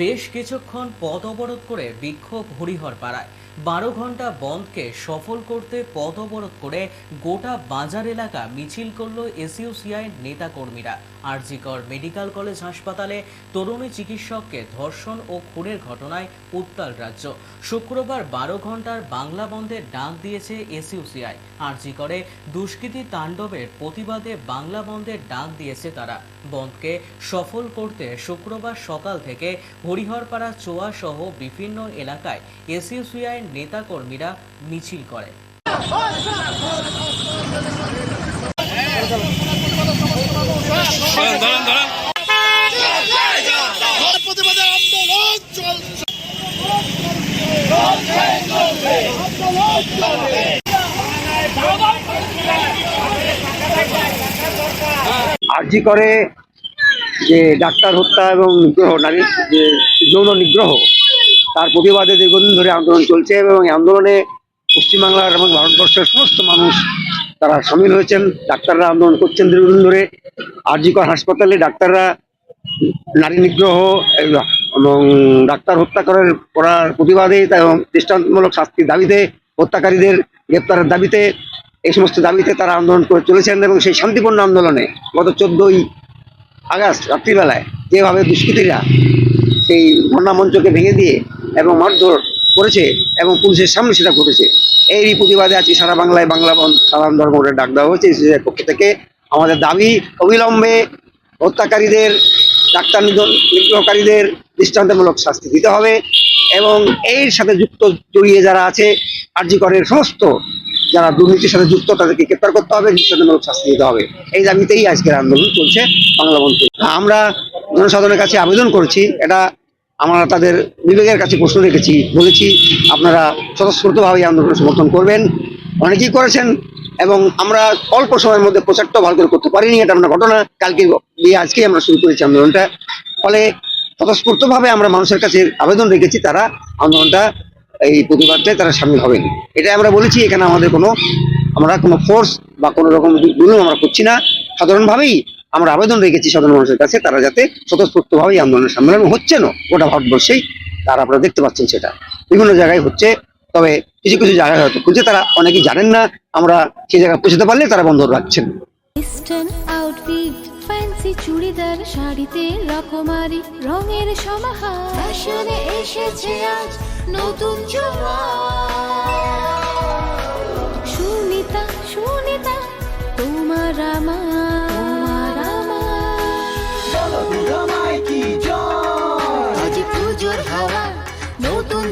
বেশ কিছুক্ষণ পথ অবরোধ করে বিক্ষোভ হরিহর পাড়ায়। বারো ঘণ্টা বন্ধকে সফল করতে পথ অবরোধ করে গোটা বাজার এলাকা মিছিল করল এসইউসিআই নেতাকর্মীরা। আরজিকর মেডিকেল কলেজ হাসপাতালে তরুণী চিকিৎসককে ধর্ষণ ও খুনের ঘটনায় উত্তাল রাজ্য। শুক্রবার বারো ঘণ্টার বাংলা বন্ধের ডাক দিয়েছে এসইউসিআই। আরজিকরে দুষ্কৃতী তাণ্ডবের প্রতিবাদে বাংলা বন্ধের ডাক দিয়েছে তারা। বন্ধকে সফল করতে শুক্রবার সকাল থেকে হরিহরপাড়া চোয়া সহ বিভিন্ন এলাকায় এসইউসিআই নেতাকর্মীরা মিছিল করে আর্জি করে যে ডাক্তার হত্যা এবং নিগ্রহ, নারী যে যৌন নিগ্রহ, তার প্রতিবাদে দীর্ঘদিন ধরে আন্দোলন চলছে এবং এই আন্দোলনে পশ্চিমবাংলার এবং ভারতবর্ষের সমস্ত মানুষ তারা সামিল হয়েছেন। ডাক্তাররা আন্দোলন করছেন দীর্ঘদিন ধরে। আরজিকর হাসপাতালে ডাক্তাররা নারী নিগ্রহ এবং ডাক্তার হত্যা করার করার প্রতিবাদে এবং দৃষ্টান্তমূলক শাস্তির দাবিতে, হত্যাকারীদের গ্রেপ্তারের দাবিতে, এই সমস্ত দাবিতে তারা আন্দোলন করে চলেছেন এবং সেই শান্তিপূর্ণ আন্দোলনে গত চোদ্দই আগস্ট, রাত্রিবেলায় যেভাবে দুষ্কৃতীরা সেই ধর্ণা মঞ্চকে ভেঙে দিয়ে এবং মারধর করেছে এবং পুলিশের সামনে সেটা ঘটেছে। এই প্রতিবাদে আজকে সারা বাংলায় বাংলা সাধারণ ধর্মের ডাক দেওয়া হয়েছে ইসিসিআইয়ের পক্ষ থেকে। আমাদের দাবি, অবিলম্বে হত্যাকারীদের, ডাক্তার নিধন, নিগ্রহকারীদের দৃষ্টান্তমূলক শাস্তি দিতে হবে এবং এর সাথে যুক্ত জড়িয়ে যারা আছে আর্যিকরের সমস্ত যারা দুর্নীতির সাথে যুক্ত, তাদেরকে গ্রেপ্তার করতে হবে দৃষ্টান্তমূলক শাস্তি দিতে হবে। এই দাবিতেই আজকের আন্দোলন চলছে। বাংলা বন্ধু আমরা জনসাধারণের কাছে আবেদন করছি, এটা আমরা তাদের বিবেকের কাছে প্রশ্ন রেখেছি, বলেছি আপনারা স্বতঃস্ফূর্তভাবে আন্দোলন সমর্থন করবেন। অনেকেই করেছেন এবং আমরা অল্প সময়ের মধ্যে প্রচারটাও ভালো করে করতে পারিনি, এটা আমরা ঘটনা। কালকে দিয়ে আজকেই আমরা শুরু করেছি আন্দোলনটা। ফলে স্বতঃস্ফূর্তভাবে আমরা মানুষের কাছে আবেদন রেখেছি, তারা আন্দোলনটা এই প্রতিবাদটায় তারা সামিল হবেন। এটা আমরা বলেছি, এখানে আমাদের কোনো, আমরা কোনো ফোর্স বা কোনো রকম দুর্নীতি আমরা করছি না। সাধারণভাবেই আমরা আবেদন রেখেছি সাধারণ মানুষের কাছে তারা যাতে স্বতঃস্ফূর্তভাবেই আন্দোলনের সামিল হন। হচ্ছে না গোটা ভারতবর্ষেই তারা আপনারা দেখতে পাচ্ছেন সেটা। বিভিন্ন জায়গায় হচ্ছে তবে কিছু কিছু জায়গায় হয়তো খুঁজে তারা অনেকেই জানেন না আমরা সেই জায়গায় পৌঁছতে পারলে তারা বন্ধ রাখছেন। ফ্যান্সি চুড়িদার শাড়িতে রকমারি রঙের সমাহার। ফ্যাশনে এসেছে আজ নতুন সুনিতা সুনিতা তোমার আমার